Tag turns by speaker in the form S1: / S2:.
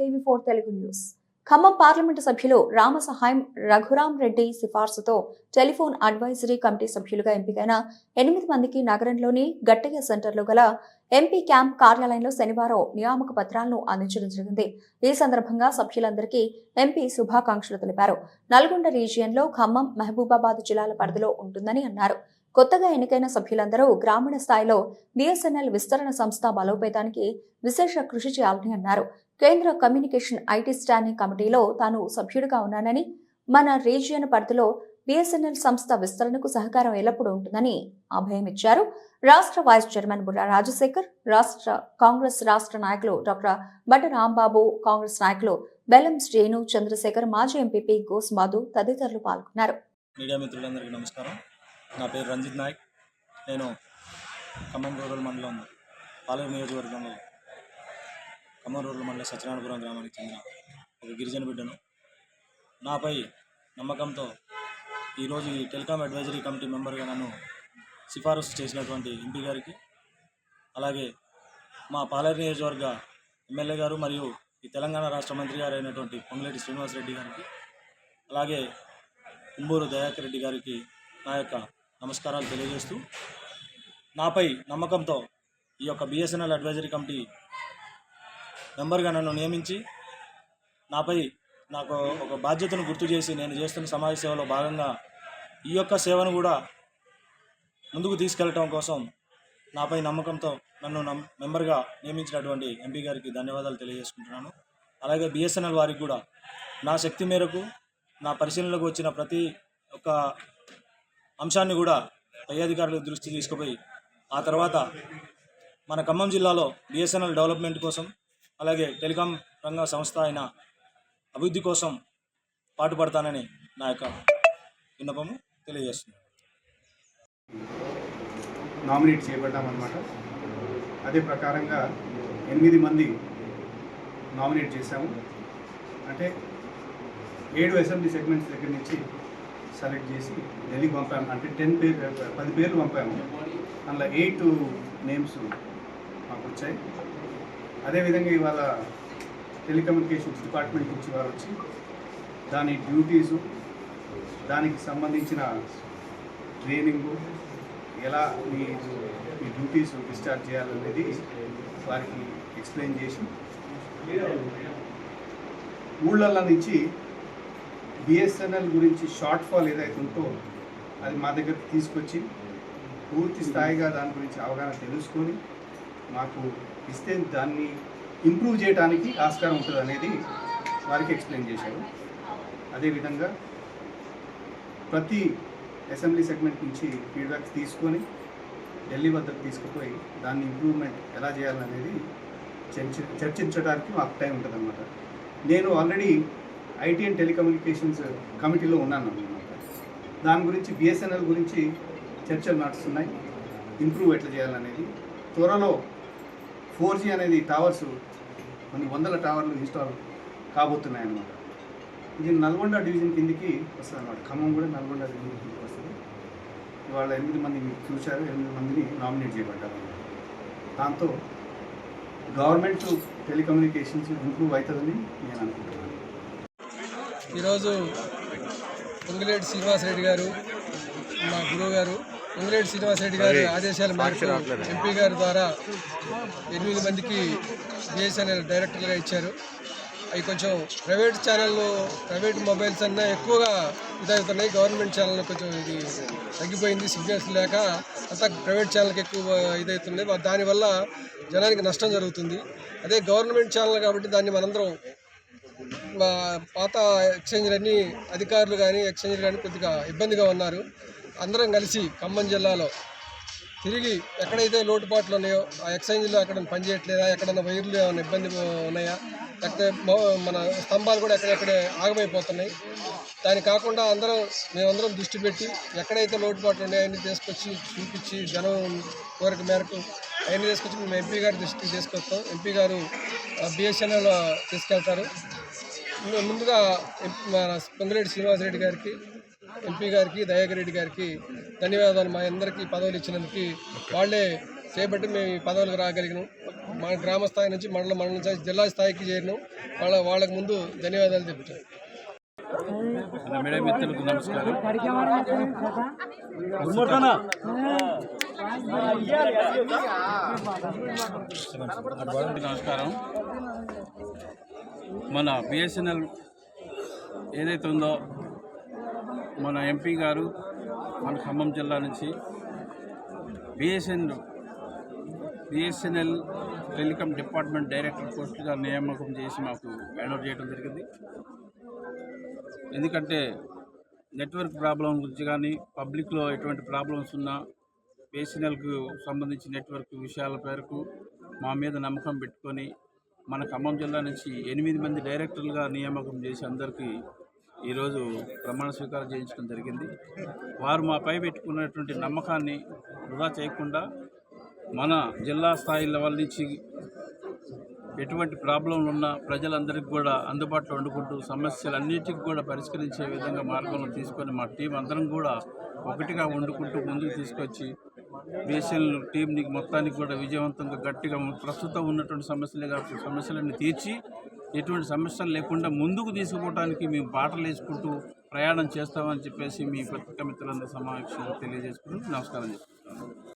S1: TV four Telugu news. Khammam parliament సభ్యులు Ramasahayam Raghuram Reddy సిఫార్సుతో telephone advisory committee సభ్యులుగా ఎంపికైన ఎనిమిది మందికి నగరంలోని గట్టయ్య సెంటర్లో గల ఎంపీ క్యాంప్ కార్యాలయంలో శనివారం నియామక పత్రాలను అందించడం జరిగింది. ఈ సందర్భంగా సభ్యులందరికీ ఎంపీ శుభాకాంక్షలు తెలిపారు. నల్గొండ రీజియన్లో ఖమ్మం మహబూబాబాద్ జిల్లాల పరిధిలో ఉంటుందని అన్నారు. కొత్తగా ఎన్నికైన సభ్యులందరూ గ్రామీణ స్థాయిలో బిఎస్ఎన్ఎల్ విస్తరణ సంస్థ బలోపేతానికి విశేష కృషి చేయాలని అన్నారు. కేంద్ర కమ్యూనికేషన్ ఐటీ స్టాండింగ్ కమిటీలో తాను సభ్యుడిగా ఉన్నానని మన రీజియన్ పరిధిలో బిఎస్ఎన్ఎల్ సంస్థ విస్తరణకు సహకారం ఎల్లప్పుడూ ఉంటుందని అభయమిచ్చారు రాష్ట్ర వైస్ చైర్మన్ బుర్రా రాజశేఖర్ రాష్ట్ర కాంగ్రెస్ రాష్ట్ర నాయకులు డాక్టర్ బట్ట రాంబాబు కాంగ్రెస్ నాయకులు బెల్లం శ్రేణు చంద్రశేఖర్ మాజీ ఎంపీపీ గోస్ మాధు తదితరులు పాల్గొన్నారు.
S2: మీడియా మిత్రులందరికీ నమస్కారం. నా పేరు రంజిత్ నాయక్. నేను ఖమ్మం రూరల్ మండలం పాలూరు నియోజకవర్గంలో ఖమ్మం రూరల్ మండలం సత్యనారాయణపురం గ్రామానికి చెందిన ఒక గిరిజన బిడ్డను. నాపై నమ్మకంతో ఈరోజు ఈ టెలికాం అడ్వైజరీ కమిటీ మెంబర్గా నన్ను సిఫారసు చేసినటువంటి ఎంపీ గారికి అలాగే మా పాలేరు నియోజకవర్గ ఎమ్మెల్యే గారు మరియు ఈ తెలంగాణ రాష్ట్ర మంత్రి గారు అయినటువంటి పొంగులేటి శ్రీనివాసరెడ్డి గారికి అలాగే కుంబూరు దయాకర్ రెడ్డి గారికి నా యొక్క నమస్కారాలు తెలియజేస్తూ నాపై నమ్మకంతో ఈ యొక్క బిఎస్ఎన్ఎల్ అడ్వైజరీ కమిటీ మెంబర్గా నన్ను నియమించి నాపై నాకు ఒక బాధ్యతను గుర్తు చేసి నేను చేస్తున్న సమాజ సేవలో భాగంగా ఈ యొక్క సేవను కూడా ముందుకు తీసుకెళ్ళటం కోసం నాపై నమ్మకంతో నన్ను నమ్ మెంబర్గా నియమించినటువంటి ఎంపీ గారికి ధన్యవాదాలు తెలియజేసుకుంటున్నాను. అలాగే బిఎస్ఎన్ఎల్ వారికి కూడా నా శక్తి మేరకు నా పరిశీలనలోకి వచ్చిన ప్రతి ఒక్క అంశాన్ని కూడా పై అధికారులకు దృష్టి తీసుకుపోయి ఆ తర్వాత మన ఖమ్మం జిల్లాలో బిఎస్ఎన్ఎల్ డెవలప్మెంట్ కోసం అలాగే టెలికాం రంగ సంస్థ అయిన అభివృద్ధి కోసం పాటుపడతానని నా యొక్క విన్నపము తెలియజేస్తున్నాను.
S3: నామినేట్ చేయబడ్డామన్నమాట. అదే ప్రకారంగా ఎనిమిది మంది నామినేట్ చేశాము. అంటే ఏడు అసెంబ్లీ సెగ్మెంట్స్ దగ్గర నుంచి సెలెక్ట్ చేసి ఢిల్లీకి పంపాము. అంటే టెన్ పేరు పది పేర్లు పంపాము. అందులో ఎయిట్ నేమ్స్ మాకు వచ్చాయి. అదేవిధంగా ఇవాళ టెలికమ్యూనికేషన్స్ డిపార్ట్మెంట్ నుంచి వారు వచ్చి దాని డ్యూటీసు దానికి సంబంధించిన ట్రైనింగు ఎలా మీ మీ డ్యూటీస్ డిశ్చార్జ్ చేయాలనేది వారికి ఎక్స్ప్లెయిన్ చేసి ఊళ్ళల్లో నుంచి బిఎస్ఎన్ఎల్ గురించి షార్ట్ ఫాల్ ఏదైతే ఉందో అది మా దగ్గరికి తీసుకొచ్చి పూర్తి స్థాయిగా దాని గురించి అవగాహన తెలుసుకొని మాకు ఇస్తే దాన్ని ఇంప్రూవ్ చేయడానికి ఆస్కారం ఉంటుంది అనేది వారికి ఎక్స్ప్లెయిన్ చేశారు. అదేవిధంగా ప్రతి అసెంబ్లీ సెగ్మెంట్ నుంచి ఫీడ్బ్యాక్స్ తీసుకొని ఢిల్లీ వద్దకు తీసుకుపోయి దాన్ని ఇంప్రూవ్మెంట్ ఎలా చేయాలనేది చర్చ చర్చించడానికి మాకు టైం ఉంటుంది నేను ఆల్రెడీ ఐటీ అండ్ టెలికమ్యూనికేషన్స్ కమిటీలో ఉన్నాను. దాని గురించి బిఎస్ఎన్ఎల్ గురించి చర్చలు నడుస్తున్నాయి. ఇంప్రూవ్ ఎట్లా చేయాలనేది. త్వరలో ఫోర్ జీ అనేది టవర్స్ కొన్ని వందల టవర్లు ఇన్స్టాల్ కాబోతున్నాయి అన్నమాట ఇది నల్గొండ డివిజన్ కిందికి వస్తుంది అన్నమాట ఖమ్మం కూడా నల్గొండ డివిజన్ కిందికి వస్తుంది. ఇవాళ ఎనిమిది మంది మీరు చూశారు. ఎనిమిది మందిని నామినేట్ చేయబడ్డారు. దాంతో గవర్నమెంట్ టెలికమ్యూనికేషన్స్ ఇంప్రూవ్ అవుతుందని నేను అనుకుంటున్నాను.
S4: ఈరోజు పొంగిలేటి శ్రీనివాసరెడ్డి గారు మా గురువు గారు పొంగిలేటి శ్రీనివాసరెడ్డి గారి ఆదేశాల మేరకు ఎంపీ గారి ద్వారా ఎనిమిది మందికి బిఎస్ఎన్ఎల్ డైరెక్టర్గా ఇచ్చారు. అవి కొంచెం ప్రైవేట్ ఛానళ్ళు ప్రైవేట్ మొబైల్స్ అన్నా ఎక్కువగా ఇదవుతున్నాయి. గవర్నమెంట్ ఛానల్ కొంచెం ఇది తగ్గిపోయింది సిగ్నల్స్ లేక అంతా ప్రైవేట్ ఛానల్కి ఎక్కువ ఇదవుతుంది దానివల్ల జనానికి నష్టం జరుగుతుంది. అదే గవర్నమెంట్ ఛానల్ కాబట్టి దాన్ని మనందరం పాత ఎక్స్చేంజ్లన్నీ అధికారులు కానీ ఎక్స్చేంజ్లు కానీ కొద్దిగా ఇబ్బందిగా ఉన్నారు. అందరం కలిసి ఖమ్మం జిల్లాలో తిరిగి ఎక్కడైతే లోటుపాట్లు ఉన్నాయో ఆ ఎక్స్చేంజ్లో ఎక్కడ పనిచేయట్లేదా ఎక్కడన్నా వైర్లు ఏమైనా ఇబ్బంది ఉన్నాయా లేకపోతే మన స్తంభాలు కూడా ఎక్కడెక్కడే ఆగమైపోతున్నాయి. దాని కాకుండా అందరం మేమందరం దృష్టి పెట్టి ఎక్కడైతే లోటుపాట్లు ఉన్నాయో అవన్నీ తీసుకొచ్చి చూపించి జనం కోరిక మేరకు అవన్నీ తీసుకొచ్చి మేము ఎంపీ గారి దృష్టికి తీసుకొస్తాం. ఎంపీ గారు బిఎస్ఎన్ఎల్ తీసుకెళ్తారు. ముందుగా మన పొంగిరెడ్డి శ్రీనివాసరెడ్డి గారికి ఎంపీ గారికి దయాకర్ రెడ్డి గారికి ధన్యవాదాలు. మా అందరికీ పదవులు ఇచ్చినందుకు వాళ్ళే చేపట్టి మేము ఈ పదవులకు రాగలిగినాం. మా గ్రామ స్థాయి నుంచి మండల మండలం స్థాయి జిల్లా స్థాయికి చేరినాం. వాళ్ళ వాళ్ళకి ముందు ధన్యవాదాలు
S5: మిత్రులకు నమస్కారం. నమస్కారం. మన బిఎస్ఎన్ఎల్ ఏదైతే ఉందో మన ఎంపీ గారు మన ఖమ్మం జిల్లా నుంచి BSN BSNL telecom department director పోస్టుగా నియామకం చేసి మాకు హ్యాండ్ చేయడం జరిగింది. ఎందుకంటే నెట్వర్క్ ప్రాబ్లం గురించి కానీ పబ్లిక్లో ఎటువంటి ప్రాబ్లమ్స్ ఉన్నా బిఎస్ఎన్ఎల్కు సంబంధించి నెట్వర్క్ విషయాల పేరుకు మా మీద నమ్మకం పెట్టుకొని మన ఖమ్మం జిల్లా నుంచి ఎనిమిది మంది డైరెక్టర్లుగా నియామకం చేసి అందరికీ ఈరోజు ప్రమాణ స్వీకారం చేయించడం జరిగింది. వారు మాపై పెట్టుకున్నటువంటి నమ్మకాన్ని వృధా చేయకుండా మన జిల్లా స్థాయి లెవెల్ నుంచి ఎటువంటి ప్రాబ్లంలు ఉన్నా ప్రజలందరికీ కూడా అందుబాటులో వండుకుంటూ సమస్యలన్నిటికీ కూడా పరిష్కరించే విధంగా మార్గంలో తీసుకొని మా టీం అందరం కూడా ఒకటిగా వండుకుంటూ ముందుకు తీసుకొచ్చి బీఎస్ఎల్ టీంని మొత్తానికి కూడా విజయవంతంగా గట్టిగా ప్రస్తుతం ఉన్నటువంటి సమస్యలే కాకుండా సమస్యలన్నీ తీర్చి ఎటువంటి సమస్యలు లేకుండా ముందుకు తీసుకుపోవడానికి మేము బాటలు వేసుకుంటూ ప్రయాణం చేస్తామని చెప్పేసి మీ పత్రికా మిత్రులందరూ సమావేశంలో తెలియజేసుకుంటూ నమస్కారం చెప్తాను